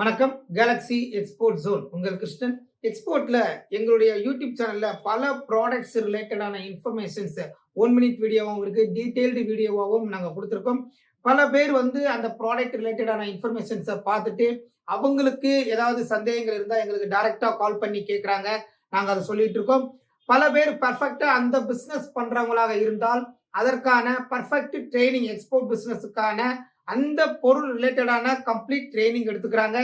வணக்கம் Galaxy export zone உங்கள் கிருஷ்ணன். எக்ஸ்போர்ட்ல எங்களுடைய யூடியூப் சேனல்ல பல ப்ராடக்ட்ஸ் ரிலேட்டடான இன்ஃபர்மேஷன்ஸ் ஒன் மினிட் வீடியோவும் இருக்கு டீடைல்டு வீடியோவாகவும் நாங்கள் கொடுத்துருக்கோம். பல பேர் வந்து அந்த ப்ராடக்ட் ரிலேட்டடான இன்ஃபர்மேஷன்ஸை பார்த்துட்டு அவங்களுக்கு ஏதாவது சந்தேகங்கள் இருந்தால் எங்களுக்கு டைரெக்டாக கால் பண்ணி கேட்குறாங்க நாங்கள் அதை சொல்லிட்டு இருக்கோம். பல பேர் பர்ஃபெக்டாக அந்த பிஸ்னஸ் பண்ணுறவங்களாக இருந்தால் அதற்கான பர்ஃபெக்ட் ட்ரைனிங் எக்ஸ்போர்ட் பிஸ்னஸுக்கான அந்த பொருள் ரிலேட்டடான கம்ப்ளீட் ட்ரைனிங் எடுத்துக்கிறாங்க.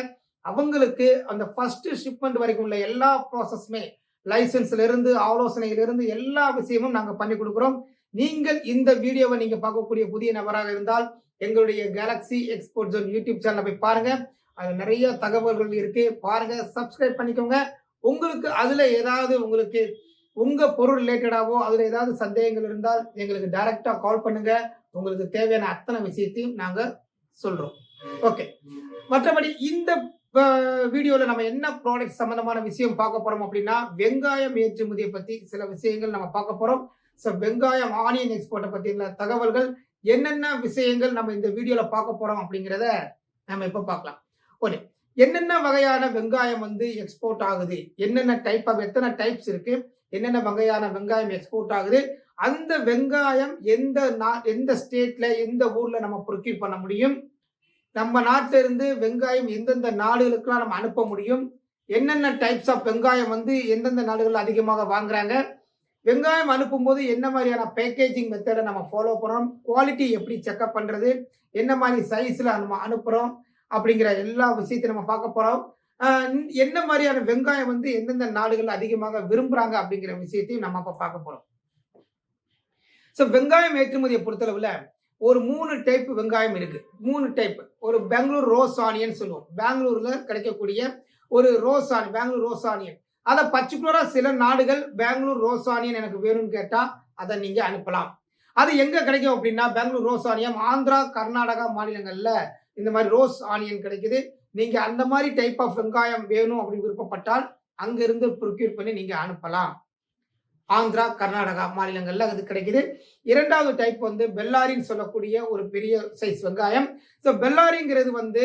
அவங்களுக்கு அந்த ஃபர்ஸ்ட் ஷிப்மெண்ட் வரைக்கும் உள்ள எல்லா ப்ராசஸுமே லைசன்ஸ்ல இருந்து ஆலோசனையில இருந்து எல்லா விஷயமும் நாங்கள் பண்ணி கொடுக்குறோம். நீங்கள் இந்த வீடியோவை நீங்க பார்க்கக்கூடிய புதிய நபராக இருந்தால் எங்களுடைய கேலக்ஸி எக்ஸ்போர்ட் ஜோன் யூடியூப் சேனலை போய் பாருங்க. அது நிறைய தகவல்கள் இருக்கு. பாருங்க சப்ஸ்கிரைப் பண்ணிக்கோங்க. உங்களுக்கு அதுல ஏதாவது உங்களுக்கு உங்க பொருள் ரிலேட்டடாவோ அதுல ஏதாவது சந்தேகங்கள் இருந்தால் எங்களுக்கு டைரக்டா கால் பண்ணுங்க. உங்களுக்கு தேவையான அத்தனை விஷயத்தையும் நாங்க சொல்றோம். ஓகே மற்றபடி இந்த வீடியோல நம்ம என்ன ப்ராடக்ட் சம்பந்தமான விஷயம் பார்க்க போறோம் அப்படின்னா வெங்காயம் ஏற்றுமதியை பத்தி சில விஷயங்கள் நம்ம பார்க்க போறோம். ஸோ வெங்காயம் ஆனியன் எக்ஸ்போர்ட்டை பத்தின தகவல்கள் என்னென்ன விஷயங்கள் நம்ம இந்த வீடியோல பார்க்க போறோம் அப்படிங்கிறத நம்ம இப்ப பார்க்கலாம். ஓகே என்னென்ன வகையான வெங்காயம் வந்து எக்ஸ்போர்ட் ஆகுது? என்னென்ன டைப் ஆஃப் எத்தனை டைப்ஸ் இருக்கு? என்னென்ன வகையான வெங்காயம் எக்ஸ்போர்ட் ஆகுது? அந்த வெங்காயம் எந்த நா எந்த ஸ்டேட்ல எந்த ஊர்ல நம்ம ப்ரொக்யூர் பண்ண முடியும்? நம்ம நாட்டில இருந்து வெங்காயம் எந்தெந்த நாடுகளுக்கெல்லாம் நம்ம அனுப்ப முடியும்? என்னென்ன டைப்ஸ் ஆஃப் வெங்காயம் வந்து எந்தெந்த நாடுகள் அதிகமாக வாங்குறாங்க? வெங்காயம் அனுப்பும்போது என்ன மாதிரியான பேக்கேஜிங் மெத்தடை நம்ம ஃபாலோ பண்ணுறோம் குவாலிட்டி எப்படி செக்அப் பண்ணுறது என்ன மாதிரி சைஸில் நம்ம அனுப்புகிறோம் அப்படிங்கிற எல்லா விஷயத்தையும் நம்ம பார்க்க போகிறோம் என்ன மாதிரியான வெங்காயம் வந்து எந்தெந்த நாடுகள் அதிகமாக விரும்புகிறாங்க அப்படிங்கிற விஷயத்தையும் நம்ம அப்போ பார்க்க போகிறோம் ஸோ வெங்காயம் ஏற்றுமதியை பொறுத்தளவில் ஒரு மூணு டைப் வெங்காயம் இருக்கு. மூணு டைப் ஒரு பெங்களூர் ரோஸ் ஆனியன் சொல்லுவோம். பெங்களூர்ல கிடைக்கக்கூடிய ஒரு rose onion Bangalore rose onion அதை பர்டிகுலரா சில நாடுகள் பெங்களூர் ரோஸ் ஆனியன் எனக்கு வேணும்னு கேட்டா அதை நீங்க அனுப்பலாம். அது எங்க கிடைக்கும் அப்படின்னா பெங்களூர் ரோஸ் ஆனியம் ஆந்திரா கர்நாடகா மாநிலங்கள்ல இந்த மாதிரி ரோஸ் ஆனியன் கிடைக்குது. நீங்கள் அந்த மாதிரி டைப் ஆஃப் வெங்காயம் வேணும் அப்படின்னு விருப்பப்பட்டால் அங்கிருந்து ப்ரொக்யூர் பண்ணி நீங்கள் அனுப்பலாம். ஆந்திரா கர்நாடகா மாநிலங்களில் அது கிடைக்குது. இரண்டாவது டைப் வந்து பெல்லாரின்னு சொல்லக்கூடிய ஒரு பெரிய சைஸ் வெங்காயம். ஸோ பெல்லாரிங்கிறது வந்து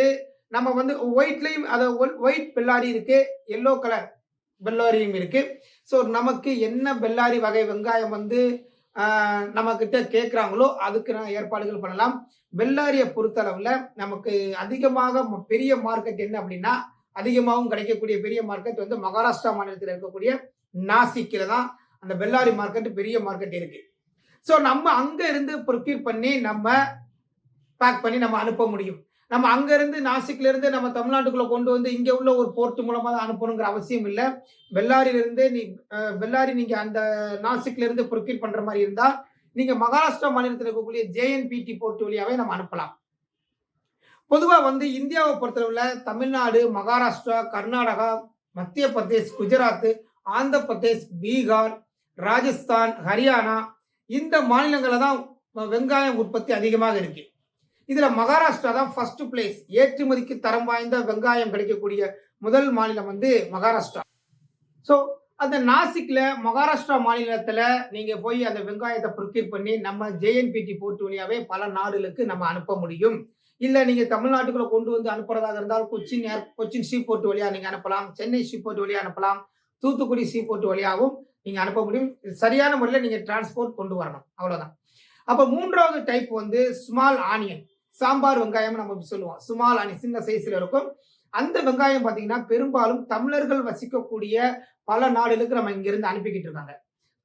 நம்ம வந்து ஒயிட்லையும் அதை ஒயிட் பெல்லாரி இருக்குது எல்லோ கலர் பெல்லாரியும் இருக்குது ஸோ நமக்கு என்ன பெல்லாரி வகை வெங்காயம் வந்து நம்ம கிட்ட கேட்குறாங்களோ அதுக்கு நான் ஏற்பாடுகள் பண்ணலாம். பெல்லாரியை பொறுத்தளவில் நமக்கு அதிகமாக பெரிய மார்க்கெட் என்ன அப்படின்னா அதிகமாகவும் கிடைக்கக்கூடிய பெரிய மார்க்கெட் வந்து மகாராஷ்டிரா மாநிலத்தில் இருக்கக்கூடிய நாசிக்கில் தான் அந்த பெல்லாரி மார்க்கெட் பெரிய மார்க்கெட் இருக்கு. ஸோ நம்ம அங்கே இருந்து ப்ரொக்யூர் பண்ணி நம்ம பேக் பண்ணி நம்ம அனுப்ப முடியும். நம்ம அங்கேருந்து நாசிக்ல இருந்து நம்ம தமிழ்நாட்டுக்குள்ள கொண்டு வந்து இங்கே உள்ள ஒரு போர்ட் மூலமாக தான் அனுப்பணுங்கிற அவசியம் இல்லை. பெல்லாரியில நீ பெல்லாரி நீங்கள் அந்த நாசிக்ல இருந்து ப்ரொக்யூர் பண்ணுற மாதிரி இருந்தால் நீங்கள் மகாராஷ்டிரா மாநிலத்தில் இருக்கக்கூடிய ஜேஎன்பிடி போர்ட் வழியாகவே நம்ம அனுப்பலாம். பொதுவாக வந்து இந்தியாவை பொறுத்தளவில் தமிழ்நாடு மகாராஷ்டிரா கர்நாடகா மத்திய பிரதேஷ் குஜராத் ஆந்திர பிரதேஷ் பீகார் ராஜஸ்தான் ஹரியானா இந்த மாநிலங்களில் தான் வெங்காயம் உற்பத்தி அதிகமாக இருக்குது இதுல மகாராஷ்டிரா தான் ஃபர்ஸ்ட் பிளேஸ் ஏற்றுமதிக்கு தரம் வாய்ந்த வெங்காயம் கிடைக்கக்கூடிய முதல் மாநிலம் வந்து மகாராஷ்டிரா. ஸோ அந்த நாசிக்ல மகாராஷ்டிரா மாநிலத்துல நீங்க போய் அந்த வெங்காயத்தை ப்ரொக்யூர் பண்ணி நம்ம ஜேஎன்பிடி போர்ட் வழியாவே பல நாடுகளுக்கு நம்ம அனுப்ப முடியும். இல்ல நீங்க தமிழ்நாட்டுக்குள்ள கொண்டு வந்து அனுப்புறதாக இருந்தால் Cochin air Cochin sea port வழியா நீங்க அனுப்பலாம். சென்னை சீ போர்ட் வழியா அனுப்பலாம். தூத்துக்குடி சீ போர்ட் வழியாகவும் நீங்க அனுப்ப முடியும். சரியான முறையில் நீங்க டிரான்ஸ்போர்ட் கொண்டு வரணும். அவ்வளவுதான். அப்ப மூன்றாவது டைப் வந்து ஸ்மால் ஆனியன் சாம்பார் வெங்காயம் நம்ம சொல்லுவோம். சுமால் அணி சின்ன சைஸ்ல இருக்கும். அந்த வெங்காயம் பார்த்தீங்கன்னா பெரும்பாலும் தமிழர்கள் வசிக்கக்கூடிய பல நாடுகளுக்கு நம்ம இங்கிருந்து அனுப்பிக்கிட்டு இருக்காங்க.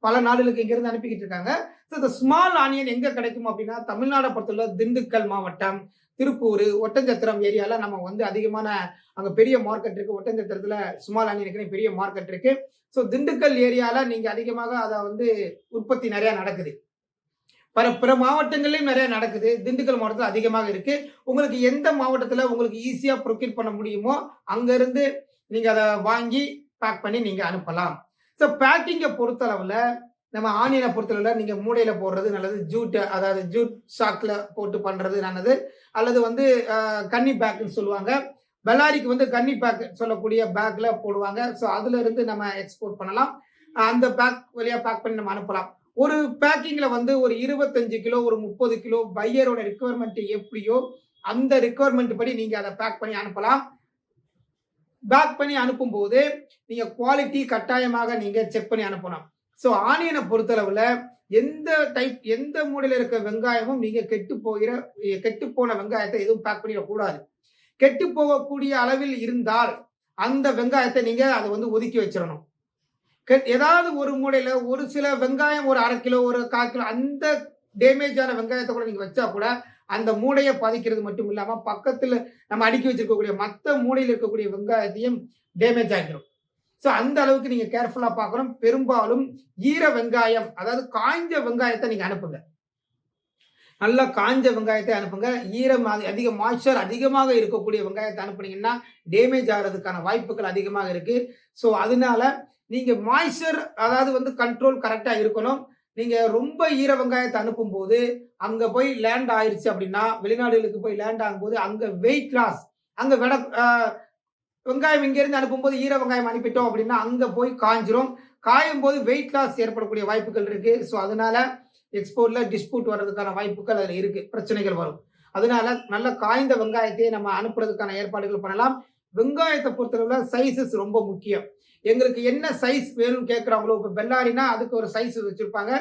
பல நாடுகளுக்கு இங்கிருந்து அனுப்பிக்கிட்டு இருக்காங்க. ஸோ இந்த ஸ்மால் ஆனியன் எங்கே கிடைக்கும் அப்படின்னா தமிழ்நாடை பொறுத்தவரை திண்டுக்கல் மாவட்டம் திருப்பூர் ஒட்டஞ்சத்திரம் ஏரியாவில் நம்ம வந்து அதிகமான அங்கே பெரிய மார்க்கெட் இருக்குது ஒட்டஞ்சத்திரத்தில் ஸ்மால் ஆனியனுக்குன்னு பெரிய மார்க்கெட் இருக்குது ஸோ திண்டுக்கல் ஏரியாவில் நீங்கள் அதிகமாக அதை வந்து உற்பத்தி நிறையா நடக்குது. பிற பிற மாவட்டங்கள்லையும் நிறைய நடக்குது. திண்டுக்கல் மாவட்டத்தில் அதிகமாக இருக்கு. உங்களுக்கு எந்த மாவட்டத்தில் உங்களுக்கு ஈஸியாக ப்ரொக்யூர் பண்ண முடியுமோ அங்கேருந்து நீங்கள் அதை வாங்கி பேக் பண்ணி நீங்கள் அனுப்பலாம். ஸோ பேக்கிங்கை பொறுத்தளவில் நம்ம ஆனியனை பொறுத்தளவில் நீங்கள் மூடையில் போடுறது நல்லது ஜூட்டு அதாவது ஜூட் ஷாக்கில் போட்டு பண்ணுறது நல்லது. அல்லது வந்து கன்னி பேக்குன்னு சொல்லுவாங்க. பெல்லாரிக்கு வந்து கன்னி பேக் சொல்லக்கூடிய பேக்கில் போடுவாங்க. ஸோ அதுலேருந்து நம்ம எக்ஸ்போர்ட் பண்ணலாம். அந்த பேக் வழியாக பேக் பண்ணி நம்ம அனுப்பலாம். ஒரு பேக்கிங்கில் வந்து ஒரு இருபத்தஞ்சு கிலோ ஒரு முப்பது கிலோ பையரோட ரிக்குவயர்மெண்ட் எப்படியோ அந்த ரிக்குவயர்மெண்ட் படி நீங்கள் அதை பேக் பண்ணி அனுப்பலாம். பேக் பண்ணி அனுப்பும்போது நீங்கள் குவாலிட்டி கட்டாயமாக நீங்கள் செக் பண்ணி அனுப்பணும் ஸோ ஆனியனை பொறுத்தளவில் எந்த டைப் எந்த மூடையில் இருக்க வெங்காயமும் நீங்கள் கெட்டு போகிற கெட்டு போன வெங்காயத்தை எதுவும் பேக் பண்ணிடக்கூடாது. கெட்டு போகக்கூடிய அளவில் இருந்தால் அந்த வெங்காயத்தை நீங்கள் அதை வந்து ஒதுக்கி வச்சிடணும். ஏதாவது ஒரு மூலையில் ஒரு சில வெங்காயம் ஒரு அரை கிலோ ஒரு கால் கிலோ அந்த டேமேஜான வெங்காயத்தை கூட நீங்கள் வச்சா கூட அந்த மூடையை பாதிக்கிறது மட்டும் இல்லாமல் பக்கத்தில் நம்ம அடுக்கி வச்சிருக்கக்கூடிய மற்ற மூலையில் இருக்கக்கூடிய வெங்காயத்தையும் டேமேஜ் ஆகிடும் ஸோ அந்த அளவுக்கு நீங்கள் கேர்ஃபுல்லாக பார்க்கணும். பெரும்பாலும் ஈர வெங்காயம் அதாவது காய்ஞ்ச வெங்காயத்தை நீங்கள் அனுப்புங்க. நல்லா காஞ்ச வெங்காயத்தை அனுப்புங்க. ஈரம் அதிக மாய்ச்சர் அதிகமாக இருக்கக்கூடிய வெங்காயத்தை அனுப்புனீங்கன்னா டேமேஜ் ஆகிறதுக்கான வாய்ப்புகள் அதிகமாக இருக்குது ஸோ அதனால நீங்கள் மாய்ஸ்சர் அதாவது வந்து கண்ட்ரோல் கரெக்டாக இருக்கணும். நீங்கள் ரொம்ப ஈர வெங்காயத்தை அனுப்பும்போது அங்கே போய் லேண்ட் ஆயிடுச்சு அப்படின்னா வெளிநாடுகளுக்கு போய் லேண்ட் ஆகும்போது அங்கே வெயிட் லாஸ் அங்கே விட வெங்காயம் இங்கேருந்து அனுப்பும்போது ஈர வெங்காயம் அனுப்பிட்டோம் அப்படின்னா அங்கே போய் காஞ்சிரும். காயும் போது வெயிட் லாஸ் ஏற்படக்கூடிய வாய்ப்புகள் இருக்குது ஸோ அதனால எக்ஸ்போர்ட்டில் டிஸ்பியூட் வர்றதுக்கான வாய்ப்புகள் அதில் இருக்குது பிரச்சனைகள் வரும். அதனால நல்ல காய்ந்த வெங்காயத்தை நம்ம அனுப்புறதுக்கான ஏற்பாடுகள் பண்ணலாம். வெங்காயத்தை பொறுத்தளவுல சைஸஸ் ரொம்ப முக்கியம். எங்களுக்கு என்ன சைஸ் வேணும்னு கேட்குறாங்களோ இப்போ பெல்லாரினா அதுக்கு ஒரு சைஸ் வச்சுருப்பாங்க.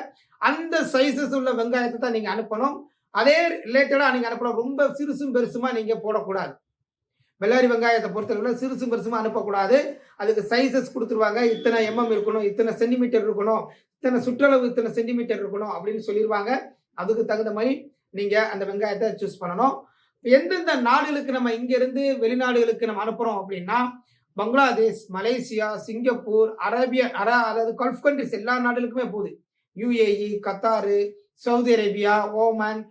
அந்த சைஸஸ் உள்ள வெங்காயத்தை தான் நீங்கள் அனுப்பணும். அதே ரிலேட்டடாக நீங்கள் அனுப்பலாம். ரொம்ப சிறுசும் பெருசுமா நீங்கள் போடக்கூடாது. பெல்லாரி வெங்காயத்தை பொறுத்தளவில் சிறுசும் பெருசுமா அனுப்பக்கூடாது. அதுக்கு சைஸஸ் கொடுத்துருவாங்க. இத்தனை எம்எம் இருக்கணும் இத்தனை சென்டிமீட்டர் இருக்கணும் இத்தனை சுற்றளவு இத்தனை சென்டிமீட்டர் இருக்கணும் அப்படின்னு சொல்லிடுவாங்க அதுக்கு தகுந்த மாதிரி நீங்கள் அந்த வெங்காயத்தை சூஸ் பண்ணணும். எந்தெந்த நாடுகளுக்கு நம்ம இங்கிருந்து வெளிநாடுகளுக்கு நம்ம அனுப்புகிறோம் அப்படின்னா பங்களாதேஷ் மலேசியா சிங்கப்பூர் அரேபிய அர அதாவது கல்ஃப் கண்ட்ரிஸ் எல்லா நாடுகளுக்குமே போகுது. UAE Qatar Saudi Arabia Oman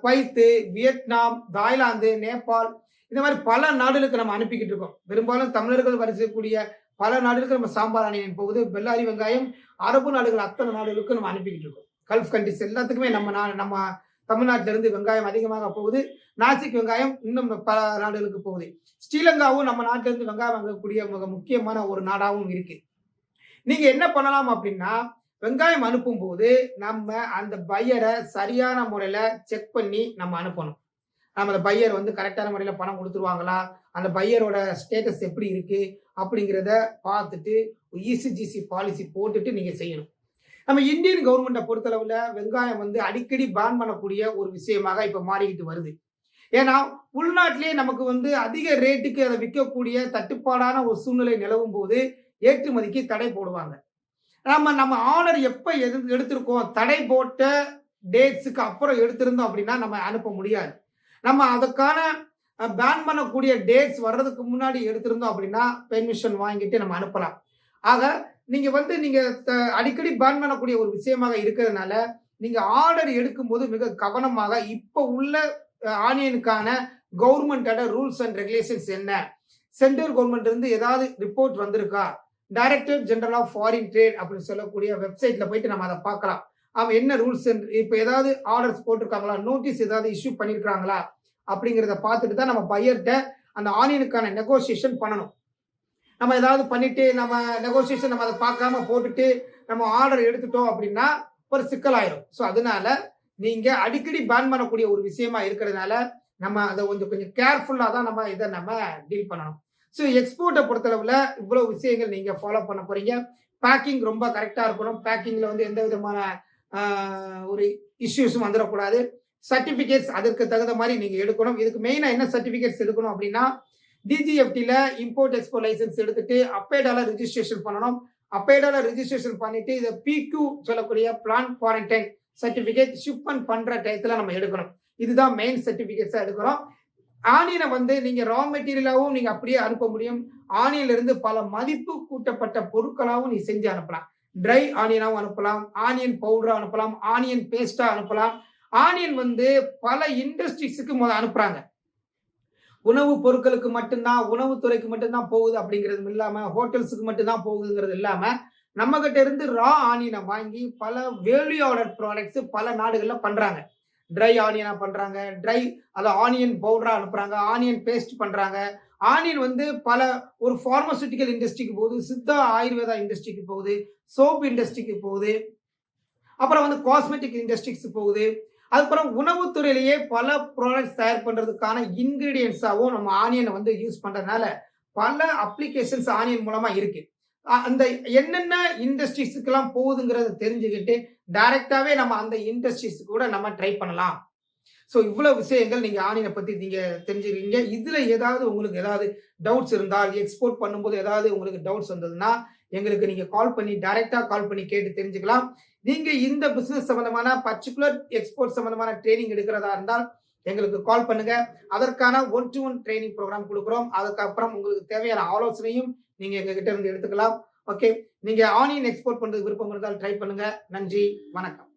Kuwait Vietnam Thailand Nepal இந்த மாதிரி பல நாடுகளுக்கு நம்ம அனுப்பிக்கிட்டு இருக்கோம். பெரும்பாலும் தமிழர்கள் வரிசைக்கூடிய பல நாடுகளுக்கு நம்ம சாம்பார் அணியின் போகுது. பெல்லாரி வெங்காயம் அரபு நாடுகள் அத்தனை நாடுகளுக்கு நம்ம அனுப்பிக்கிட்டு இருக்கோம். கல்ஃப் கண்ட்ரிஸ் எல்லாத்துக்குமே நம்ம நம்ம தமிழ்நாட்டிலிருந்து வெங்காயம் அதிகமாக போகுது. நாசிக் வெங்காயம் இன்னும் பல நாடுகளுக்கு போகுது. ஸ்ரீலங்காவும் நம்ம நாட்டிலிருந்து வெங்காயம் வாங்கக்கூடிய மிக முக்கியமான ஒரு நாடாகவும் இருக்கு. நீங்க என்ன பண்ணலாம் அப்படின்னா வெங்காயம் அனுப்பும் போது நம்ம அந்த பையரை சரியான முறையில செக் பண்ணி நம்ம அனுப்பணும். நம்ம அந்த பையர் வந்து கரெக்டான முறையில் பணம் கொடுத்துருவாங்களா? அந்த பையரோட ஸ்டேட்டஸ் எப்படி இருக்கு? அப்படிங்கிறத பார்த்துட்டு இசிஜிசி பாலிசி போட்டுட்டு நீங்க செய்யணும். நம்ம இந்தியன் கவர்மெண்ட்டை பொறுத்தளவில் வெங்காயம் வந்து அடிக்கடி பேன் பண்ணக்கூடிய ஒரு விஷயமாக இப்போ மாறிக்கிட்டு வருது. ஏன்னா உள்நாட்டிலேயே நமக்கு வந்து அதிக ரேட்டுக்கு அதை விற்கக்கூடிய தட்டுப்பாடான ஒரு சூழ்நிலை நிலவும் போது ஏற்றுமதிக்கு தடை போடுவாங்க. நம்ம நம்ம ஆர்டர் எப்போ எது எடுத்திருக்கோம்? தடை போட்ட டேட்ஸுக்கு அப்புறம் எடுத்திருந்தோம் அப்படின்னா நம்ம அனுப்ப முடியாது. நம்ம அதுக்கான பேன் பண்ணக்கூடிய டேட்ஸ் வர்றதுக்கு முன்னாடி எடுத்திருந்தோம் அப்படின்னா பெர்மிஷன் வாங்கிட்டு நம்ம அனுப்பலாம். ஆக நீங்க வந்து நீங்க த- அடிக்கடி பேன் பண்ணக்கூடிய ஒரு விஷயமாக இருக்கிறதுனால நீங்க ஆர்டர் எடுக்கும்போது மிக கவனமாக இப்போ உள்ள ஆனியனுக்கான கவர்மெண்டோட ரூல்ஸ் அண்ட் ரெகுலேஷன்ஸ் என்ன? சென்ட்ரல் கவர்மெண்ட் இருந்து ஏதாவது ரிப்போர்ட் வந்திருக்கா? Director general of foreign trade அப்படின்னு சொல்லக்கூடிய வெப்சைட்ல போயிட்டு நம்ம அதை பார்க்கலாம். அவன் என்ன ரூல்ஸ் இப்போ ஏதாவது ஆர்டர்ஸ் போட்டிருக்காங்களா? நோட்டீஸ் ஏதாவது இஷ்யூ பண்ணியிருக்காங்களா அப்படிங்கிறத பார்த்துட்டு தான் நம்ம பையர்கிட்ட அந்த ஆனியனுக்கான நெகோசியேஷன் பண்ணணும். நம்ம ஏதாவது பண்ணிட்டு நம்ம நெகோசியேஷன் நம்ம அதை பார்க்காம போட்டுட்டு நம்ம ஆர்டர் எடுத்துட்டோம் அப்படின்னா ஒரு சிக்கலாயிரும். ஸோ அதனால நீங்க அடிக்கடி பேன் பண்ணக்கூடிய ஒரு விஷயமா இருக்கிறதுனால நம்ம அதை கொஞ்சம் கொஞ்சம் கேர்ஃபுல்லாக தான் நம்ம இதை நம்ம டீல் பண்ணணும். ஸோ எக்ஸ்போர்ட்டை பொறுத்தளவில் இவ்வளோ விஷயங்கள் நீங்கள் ஃபாலோ பண்ண போறீங்க. பேக்கிங் ரொம்ப கரெக்டாக இருக்கணும். பேக்கிங்கில் வந்து எந்த விதமான ஒரு இஷ்யூஸும் வந்துடக்கூடாது சர்டிஃபிகேட்ஸ் அதற்கு தகுந்த மாதிரி நீங்கள் எடுக்கணும். இதுக்கு மெயினாக என்ன சர்டிஃபிகேட்ஸ் எடுக்கணும் அப்படின்னா டிஜிஎஃப்டியில் இம்போர்ட் எக்ஸ்போ லைசன்ஸ் எடுத்துட்டு அப்பேடால ரிஜிஸ்ட்ரேஷன் பண்ணணும். அப்பேடால ரிஜிஸ்ட்ரேஷன் பண்ணிட்டு இதை பிக்யூ சொல்லக்கூடிய பிளான் குவாரண்டைன் சர்டிஃபிகேட் ஷிப்மெண்ட் பண்ணுற டயத்தில் நம்ம எடுக்கணும். இதுதான் மெயின் சர்டிஃபிகேட்ஸாக எடுக்கிறோம். ஆனியனை வந்து நீங்கள் ரா மெட்டீரியலாகவும் நீங்கள் அப்படியே அனுப்ப முடியும். ஆனியன்லேருந்து பல மதிப்பு கூட்டப்பட்ட பொருட்களாகவும் நீ செஞ்சு அனுப்பலாம். ட்ரை ஆனியனாகவும் அனுப்பலாம். ஆனியன் பவுடராக அனுப்பலாம். ஆனியன் பேஸ்ட்டாக அனுப்பலாம். ஆனியன் வந்து பல இண்டஸ்ட்ரீஸுக்கு முதல் அனுப்புகிறாங்க உணவு பொருட்களுக்கு மட்டும்தான் உணவுத்துறைக்கு மட்டும்தான் போகுது அப்படிங்கிறது இல்லாமல் ஹோட்டல்ஸுக்கு மட்டும்தான் போகுதுங்கிறது இல்லாமல் நம்மகிட்ட இருந்து ரா ஆனியனை வாங்கி பல வேல்யூ ஆர்டர் ப்ராடக்ட்ஸ் பல நாடுகளில் பண்ணுறாங்க ட்ரை ஆனியனாக பண்ணுறாங்க ட்ரை அதை ஆனியன் பவுடராக அனுப்புகிறாங்க ஆனியன் பேஸ்ட் பண்ணுறாங்க ஆனியன் வந்து பல ஒரு ஃபார்மசூட்டிக்கல் இண்டஸ்ட்ரிக்கு போகுது சித்தா ஆயுர்வேதா இண்டஸ்ட்ரிக்கு போகுது சோப் இண்டஸ்ட்ரிக்கு போகுது. அப்புறம் வந்து காஸ்மெட்டிக் இண்டஸ்ட்ரிக்ஸ் போகுது. அதுக்கப்புறம் உணவுத்துறையிலேயே பல ப்ராடக்ட்ஸ் தயார் பண்ணுறதுக்கான இன்க்ரீடியன்ஸாகவும் நம்ம ஆனியனை வந்து யூஸ் பண்ணுறதுனால பல அப்ளிகேஷன்ஸ் ஆனியன் மூலமாக இருக்குது அந்த என்னென்ன இண்டஸ்ட்ரீஸுக்கெல்லாம் போகுதுங்கிறத தெரிஞ்சுக்கிட்டு டைரெக்டாகவே நம்ம அந்த இண்டஸ்ட்ரீஸ் கூட நம்ம ட்ரை பண்ணலாம். ஸோ இவ்வளோ விஷயங்கள் நீங்கள் ஆனியனை பற்றி நீங்கள் தெரிஞ்சுக்கிறீங்க. இதில் ஏதாவது உங்களுக்கு ஏதாவது டவுட்ஸ் இருந்தால் எக்ஸ்போர்ட் பண்ணும்போது ஏதாவது உங்களுக்கு டவுட்ஸ் வந்ததுன்னா எங்களுக்கு நீங்கள் கால் பண்ணி டைரெக்டாக கால் பண்ணி கேட்டு தெரிஞ்சுக்கலாம். நீங்க இந்த பிசினஸ் சம்பந்தமான பர்டிகுலர் எக்ஸ்போர்ட் சம்பந்தமான ட்ரைனிங் எடுக்கிறதா இருந்தால் எங்களுக்கு கால் பண்ணுங்க. அதற்கான one to one training program கொடுக்குறோம். அதுக்கப்புறம் உங்களுக்கு தேவையான ஆலோசனையும் நீங்க எங்ககிட்ட இருந்து எடுத்துக்கலாம். ஓகே நீங்க ஆனியன் எக்ஸ்போர்ட் பண்றது விருப்பம் இருந்தால் ட்ரை பண்ணுங்க. நன்றி. வணக்கம்.